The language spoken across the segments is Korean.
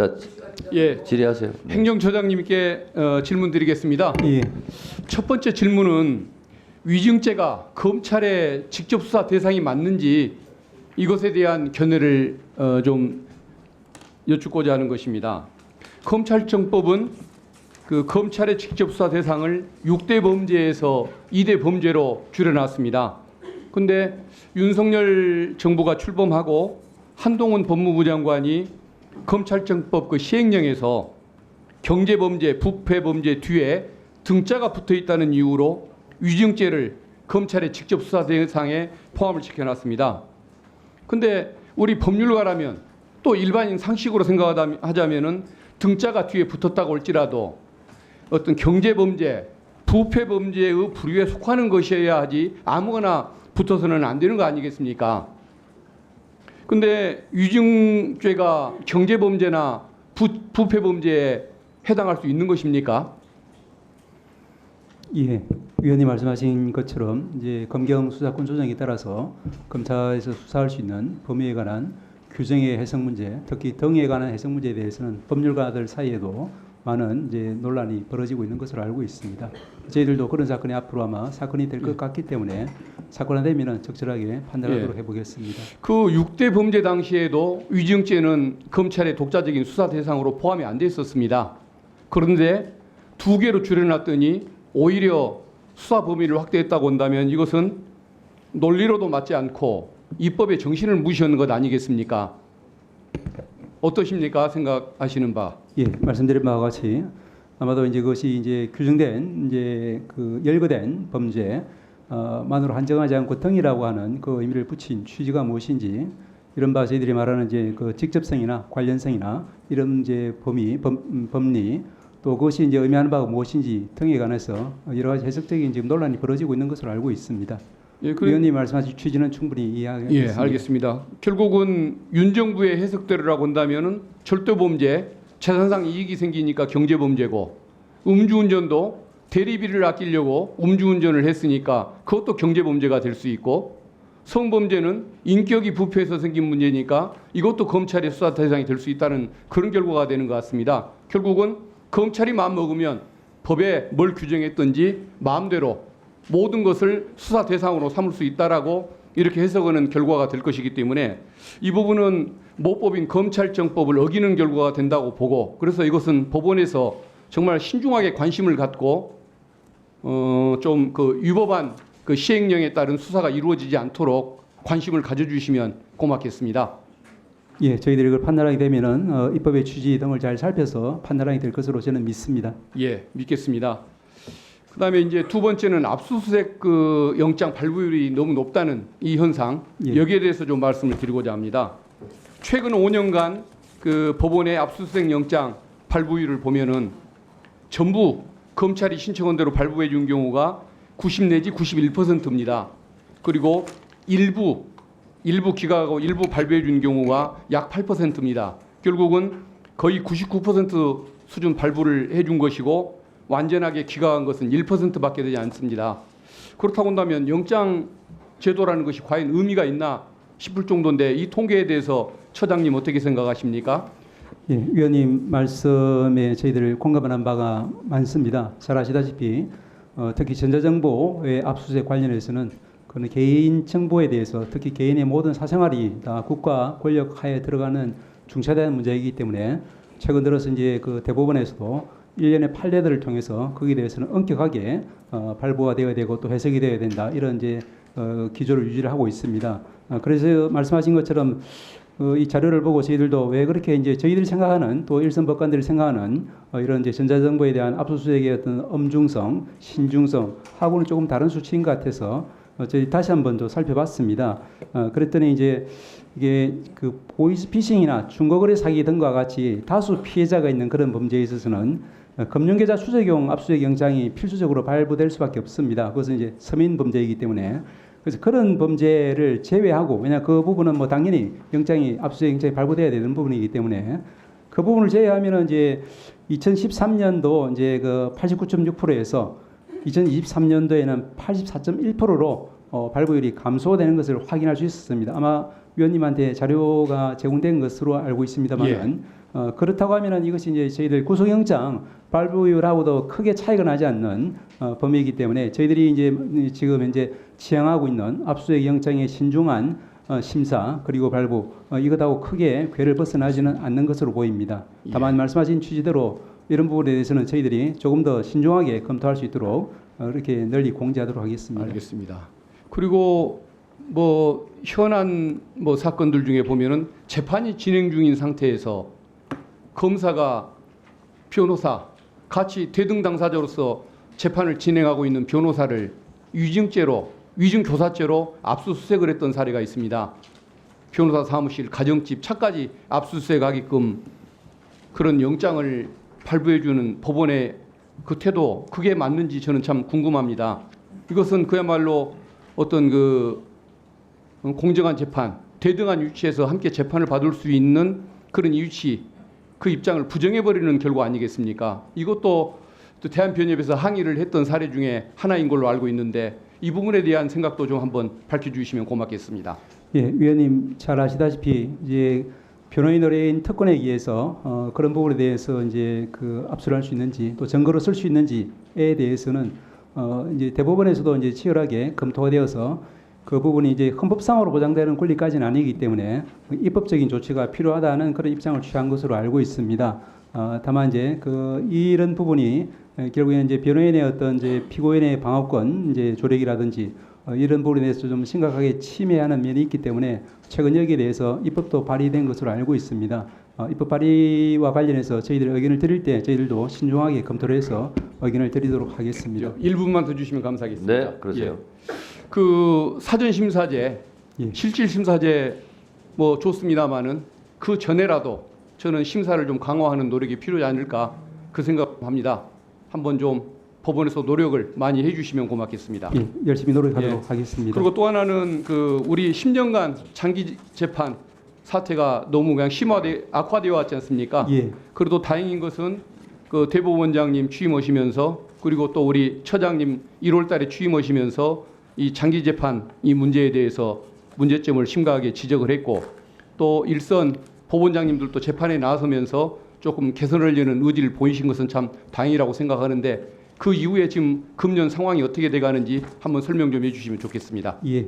자 예, 질의하세요. 네. 행정처장님께 어, 질문 드리겠습니다. 예, 첫 번째 질문은 위증죄가 검찰의 직접 수사 대상이 맞는지 이것에 대한 견해를 어, 좀 여쭙고자 하는 것입니다. 검찰청법은 그 검찰의 직접 수사 대상을 6대 범죄에서 2대 범죄로 줄여놨습니다. 근데 윤석열 정부가 출범하고 한동훈 법무부 장관이 검찰청법 그 시행령에서 경제범죄, 부패범죄 뒤에 등자가 붙어 있다는 이유로 위증죄를 검찰의 직접 수사 대상에 포함을 시켜놨습니다. 근데 우리 법률가라면 또 일반인 상식으로 생각하자면은 등자가 뒤에 붙었다고 할지라도 어떤 경제범죄, 부패범죄의 부류에 속하는 것이어야 하지 아무거나 붙어서는 안 되는 거 아니겠습니까? 근데 위증죄가 경제범죄나 부, 부패범죄에 해당할 수 있는 것입니까? 예. 위원님 말씀하신 것처럼 이제 검경 수사권 조정에 따라서 검찰에서 수사할 수 있는 범위에 관한 규정의 해석 문제, 특히 등에 관한 해석 문제에 대해서는 법률가들 사이에도 많은 이제 논란이 벌어지고 있는 것으로 알고 있습니다. 저희들도 그런 사건이 앞으로 아마 사건이 될 것 같기 때문에 사건이 되면은 적절하게 판단하도록 해보겠습니다. 그 6대 범죄 당시에도 위증죄는 검찰의 독자적인 수사 대상으로 포함이 안 돼 있었습니다. 그런데 두 개로 줄여놨더니 오히려 수사 범위를 확대했다고 한다면 이것은 논리로도 맞지 않고 입법의 정신을 무시하는 것 아니겠습니까? 어떠십니까? 생각하시는 바. 예, 말씀드린 바와 같이 아마도 이제 그것이 이제 규정된 이제 그 열거된 범죄 어, 만으로 한정하지 않고 등이라고 하는 그 의미를 붙인 취지가 무엇인지 이런 바 저희들이 말하는 이제 그 직접성이나 관련성이나 이런 이제 범위 범, 음, 법리 또 그것이 이제 의미하는 바가 무엇인지 등에 관해서 여러 가지 해석적인 지금 논란이 벌어지고 있는 것으로 알고 있습니다. 예, 그, 위원님 말씀하신 취지는 충분히 이해하겠습니다. 예, 알겠습니다. 결국은 윤 정부의 해석대로라고 한다면은 절도 범죄, 재산상 이익이 생기니까 경제 범죄고 음주운전도 대리비를 아끼려고 음주운전을 했으니까 그것도 경제 범죄가 될 수 있고 성범죄는 인격이 부패해서 생긴 문제니까 이것도 검찰의 수사 대상이 될 수 있다는 그런 결과가 되는 것 같습니다. 결국은 검찰이 마음 먹으면 법에 뭘 규정했든지 마음대로 모든 것을 수사 대상으로 삼을 수 있다라고 이렇게 해석하는 결과가 될 것이기 때문에 이 부분은 모법인 검찰청법을 어기는 결과가 된다고 보고 그래서 이것은 법원에서 정말 신중하게 관심을 갖고 어 좀 그 위법한 그 시행령에 따른 수사가 이루어지지 않도록 관심을 가져주시면 고맙겠습니다. 예, 저희들이 그걸 판단하게 되면은 어, 입법의 취지 등을 잘 살펴서 판단하게 될 것으로 저는 믿습니다. 예, 믿겠습니다. 그다음에 이제 두 번째는 압수수색 그 영장 발부율이 너무 높다는 이 현상 예. 여기에 대해서 좀 말씀을 드리고자 합니다. 최근 5년간 그 법원의 압수수색 영장 발부율을 보면은 전부 검찰이 신청한 대로 발부해 준 경우가 90 내지 91%입니다. 그리고 일부 일부 기각하고 일부 발부해 준 경우가 약 8%입니다. 결국은 거의 99% 수준 발부를 해 준 것이고 완전하게 기각한 것은 1%밖에 되지 않습니다. 그렇다고 한다면 영장 제도라는 것이 과연 의미가 있나 싶을 정도인데 이 통계에 대해서 처장님 어떻게 생각하십니까? 예, 위원님 말씀에 저희들 공감하는 바가 많습니다. 잘 아시다시피 어, 특히 전자정보의 압수수색 관련해서는 그는 개인 정보에 대해서 특히 개인의 모든 사생활이 다 국가 권력 하에 들어가는 중차대한 문제이기 때문에 최근 들어서 이제 그 대법원에서도 일련의 판례들을 통해서 거기에 대해서는 엄격하게 어, 발부가 되어야 되고 또 해석이 되어야 된다 이런 이제 어, 기조를 유지를 하고 있습니다. 어, 그래서 말씀하신 것처럼 어, 이 자료를 보고 저희들도 왜 그렇게 이제 저희들이 생각하는 또 일선 법관들이 생각하는 어, 이런 이제 전자정보에 대한 압수수색의 어떤 엄중성, 신중성 하고는 조금 다른 수치인 것 같아서 어, 저희 다시 한번 더 살펴봤습니다. 어, 그랬더니 이제 이게 그 보이스피싱이나 중고거래 사기 등과 같이 다수 피해자가 있는 그런 범죄에 있어서는 어, 금융계좌 추적용 압수수색 영장이 필수적으로 발부될 수밖에 없습니다. 그것은 이제 서민 범죄이기 때문에 그래서 그런 범죄를 제외하고 왜냐 그 부분은 뭐 당연히 영장이 압수수색 영장이 발부돼야 되는 부분이기 때문에 그 부분을 제외하면은 이제 2013년도 이제 그 89.6%에서 2023년도에는 84.1%로 어, 발부율이 감소되는 것을 확인할 수 있었습니다. 아마 위원님한테 자료가 제공된 것으로 알고 있습니다만은 어, 그렇다고 하면은 이것이 이제 저희들 구속영장 발부율하고도 크게 차이가 나지 않는 어, 범위이기 때문에 저희들이 이제 지금 현재 지향하고 있는 압수수색 영장의 신중한 어, 심사 그리고 발부 어, 이것하고 크게 궤를 벗어나지는 않는 것으로 보입니다. 다만 말씀하신 취지대로 이런 부분에 대해서는 저희들이 조금 더 신중하게 검토할 수 있도록 어, 이렇게 널리 공지하도록 하겠습니다. 알겠습니다. 그리고 뭐 현안 뭐 사건들 중에 보면은 재판이 진행 중인 상태에서 검사가 변호사 같이 대등 당사자로서 재판을 진행하고 있는 변호사를 위증죄로 위증 교사죄로 압수수색을 했던 사례가 있습니다. 변호사 사무실, 가정집, 차까지 압수수색하게끔 그런 영장을 발부해주는 법원의 그 태도 그게 맞는지 저는 참 궁금합니다. 이것은 그야말로 어떤 그 어, 공정한 재판, 대등한 위치에서 함께 재판을 받을 수 있는 그런 위치, 그 입장을 부정해버리는 결과 아니겠습니까? 이것도 또 대한변협에서 항의를 했던 사례 중에 하나인 걸로 알고 있는데 이 부분에 대한 생각도 좀 한번 밝혀주시면 고맙겠습니다. 예, 위원님 잘 아시다시피 이제 변호인 의뢰인 특권에 의해서 어, 그런 부분에 대해서 이제 그 압수를 할 수 있는지 또 증거로 쓸 수 있는지에 대해서는 어, 이제 대법원에서도 이제 치열하게 검토가 되어서 그 부분이 이제 헌법상으로 보장되는 권리까지는 아니기 때문에 입법적인 조치가 필요하다는 그런 입장을 취한 것으로 알고 있습니다. 어, 다만 이제 그 이런 부분이 에, 결국에는 이제 변호인의 어떤 이제 피고인의 방어권 이제 조력이라든지 어, 이런 부분에 대해서 좀 심각하게 침해하는 면이 있기 때문에 최근 여기에 대해서 입법도 발의된 것으로 알고 있습니다. 어, 입법 발의와 관련해서 저희들 의견을 드릴 때 저희들도 신중하게 검토를 해서 의견을 드리도록 하겠습니다. 1분만 더 주시면 감사하겠습니다. 네, 그러세요. 예. 그 사전 심사제, 예. 실질 심사제 뭐 좋습니다만은 그 전에라도 저는 심사를 좀 강화하는 노력이 필요하지 않을까 그 생각합니다. 한번 좀 법원에서 노력을 많이 해주시면 고맙겠습니다. 예, 열심히 노력하도록 하겠습니다. 그리고 또 하나는 그 우리 10년간 장기 재판 사태가 너무 그냥 심화돼 악화되어 왔지 않습니까? 예, 그래도 다행인 것은 그 대법원장님 취임하시면서 그리고 또 우리 처장님 1월달에 취임하시면서 이 장기 재판 이 문제에 대해서 문제점을 심각하게 지적을 했고 또 일선 법원장님들도 재판에 나서면서 조금 개선하려는 의지를 보이신 것은 참 다행이라고 생각하는데 그 이후에 지금 금년 상황이 어떻게 돼가는지 한번 설명 좀 해주시면 좋겠습니다. 예.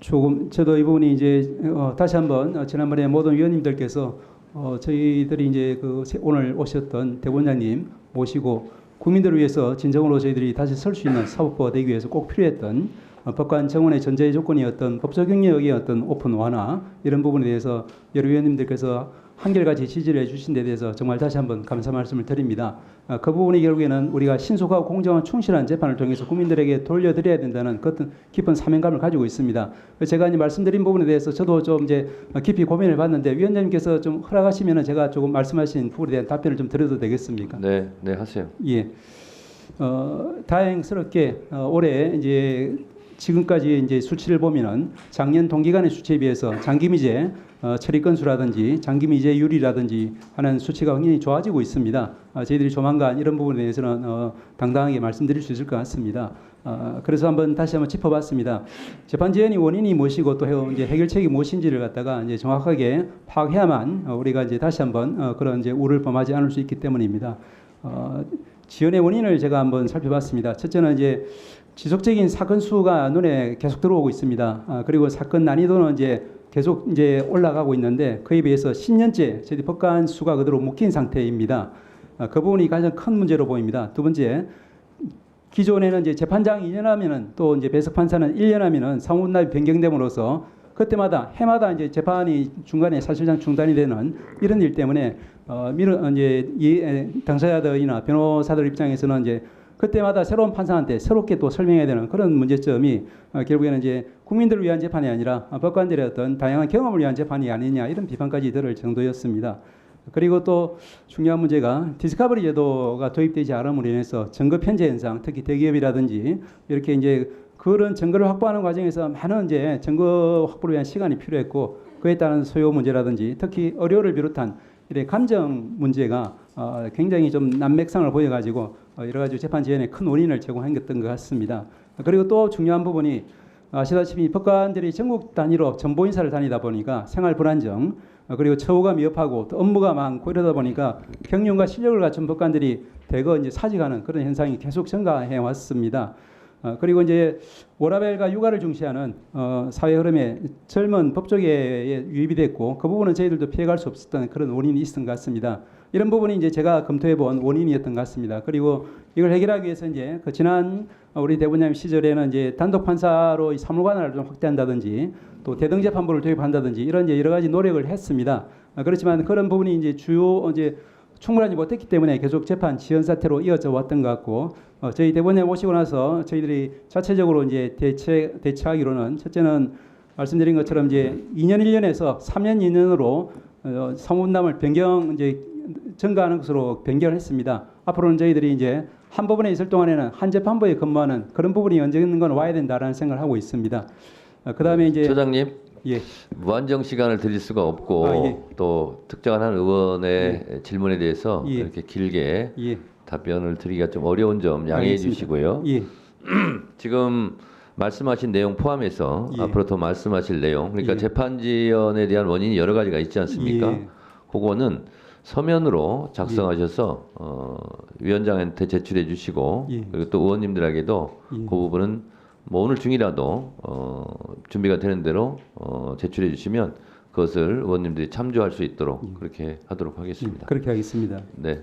조금 저도 이 부분이 이제 어, 다시 한번 어, 지난번에 모든 위원님들께서 어, 저희들이 이제 그 세- 오늘 오셨던 대본장님 모시고 국민들을 위해서 진정으로 저희들이 다시 설 수 있는 사법부가 되기 위해서 꼭 필요했던 어, 법관 정원의 전제의 조건이었던 법적 경력의 어떤 오픈 완화 이런 부분에 대해서 여러 위원님들께서 한결같이 지지를 해주신 데 대해서 정말 다시 한번 감사 말씀을 드립니다. 아, 그 부분이 결국에는 우리가 신속하고 공정한 충실한 재판을 통해서 국민들에게 돌려드려야 된다는 그 어떤 깊은 사명감을 가지고 있습니다. 제가 이제 말씀드린 부분에 대해서 저도 좀 이제 깊이 고민을 봤는데 위원장님께서 좀 허락하시면은 제가 조금 말씀하신 부분에 대한 답변을 좀 드려도 되겠습니까? 네, 네 하세요. 예. 어, 다행스럽게 어, 올해 이제 지금까지 이제 수치를 보면은 작년 동기간의 수치에 비해서 장기미제 어, 처리 건수라든지 장기미제율이라든지 하는 수치가 굉장히 좋아지고 있습니다. 어, 저희들이 조만간 이런 부분에 대해서는 어, 당당하게 말씀드릴 수 있을 것 같습니다. 어, 그래서 한번 다시 한번 짚어봤습니다. 재판 지연이 원인이 무엇이고 또 해- 이제 해결책이 무엇인지를 갖다가 이제 정확하게 파악해야만 어, 우리가 이제 다시 한번 어, 그런 이제 우를 범하지 않을 수 있기 때문입니다. 어, 지연의 원인을 제가 한번 살펴봤습니다. 첫째는 이제 지속적인 사건 수가 눈에 계속 들어오고 있습니다. 아, 그리고 사건 난이도는 이제 계속 이제 올라가고 있는데 그에 비해서 10년째 저희 법관 수가 그대로 묶인 상태입니다. 아, 그 부분이 가장 큰 문제로 보입니다. 두 번째, 기존에는 이제 재판장 2년 하면은 또 이제 배석 판사는 1년 하면은 상훈납이 변경됨으로써 그때마다 해마다 이제 재판이 중간에 사실상 중단이 되는 이런 일 때문에 어, 미르, 어, 이제 이 에, 당사자들이나 변호사들 입장에서는 이제 그때마다 새로운 판사한테 새롭게 또 설명해야 되는 그런 문제점이 어, 결국에는 이제 국민들을 위한 재판이 아니라 어, 법관들의 어떤 다양한 경험을 위한 재판이 아니냐 이런 비판까지 들을 정도였습니다. 그리고 또 중요한 문제가 디스커버리 제도가 도입되지 않음으로 인해서 증거 편제 현상, 특히 대기업이라든지 이렇게 이제 그런 증거를 확보하는 과정에서 많은 이제 증거 확보를 위한 시간이 필요했고 그에 따른 소요 문제라든지 특히 의료를 비롯한 이런 감정 문제가 어, 굉장히 좀 난맥상을 보여가지고 어, 여러 가지 재판 지연에 큰 원인을 제공했던 것 같습니다. 그리고 또 중요한 부분이 아시다시피 법관들이 전국 단위로 전보 인사를 다니다 보니까 생활 불안정, 어, 그리고 처우가 미흡하고 또 업무가 많고 이러다 보니까 경륜과 실력을 갖춘 법관들이 대거 이제 사직하는 그런 현상이 계속 증가해 왔습니다. 어, 그리고 이제 워라벨과 육아를 중시하는 어, 사회 흐름에 젊은 법조계에 유입이 됐고 그 부분은 저희들도 피해갈 수 없었던 그런 원인이 있었던 것 같습니다. 이런 부분이 이제 제가 검토해 본 원인이었던 것 같습니다. 그리고 이걸 해결하기 위해서 이제 그 지난 우리 대법원장 시절에는 이제 단독 판사로 이 사무관을 좀 확대한다든지 또 대등 재판부를 도입한다든지 이런 이제 여러 가지 노력을 했습니다. 아, 그렇지만 그런 부분이 이제 주요 이제 충분하지 못했기 때문에 계속 재판 지연 사태로 이어져 왔던 것 같고 어, 저희 대법원에 오시고 나서 저희들이 자체적으로 이제 대체 대처하기로는 첫째는 말씀드린 것처럼 이제 2년 1년에서 3년 2년으로 어, 사무분담을 변경 이제 증가하는 것으로 변경을 했습니다. 앞으로는 저희들이 이제 한 법원에 있을 동안에는 한 재판부에 근무하는 그런 부분이 언젠가는 와야 된다라는 생각을 하고 있습니다. 어, 그다음에 이제 처장님 예, 무한정 시간을 드릴 수가 없고 아, 예. 또 특정한 한 의원의 질문에 대해서 예. 이렇게 길게 예, 답변을 드리기가 좀 어려운 점 양해해 알겠습니다. 주시고요. 예, 지금 말씀하신 내용 포함해서 예. 앞으로 더 말씀하실 내용 그러니까 예. 재판 지연에 대한 원인이 여러 가지가 있지 않습니까? 예. 그거는 서면으로 작성하셔서 어, 위원장한테 제출해 주시고 예. 그리고 또 의원님들에게도 예. 그 부분은 뭐 오늘 중이라도 어, 준비가 되는 대로 어, 제출해 주시면 그것을 의원님들이 참조할 수 있도록 음. 그렇게 하도록 하겠습니다. 음, 그렇게 하겠습니다. 네.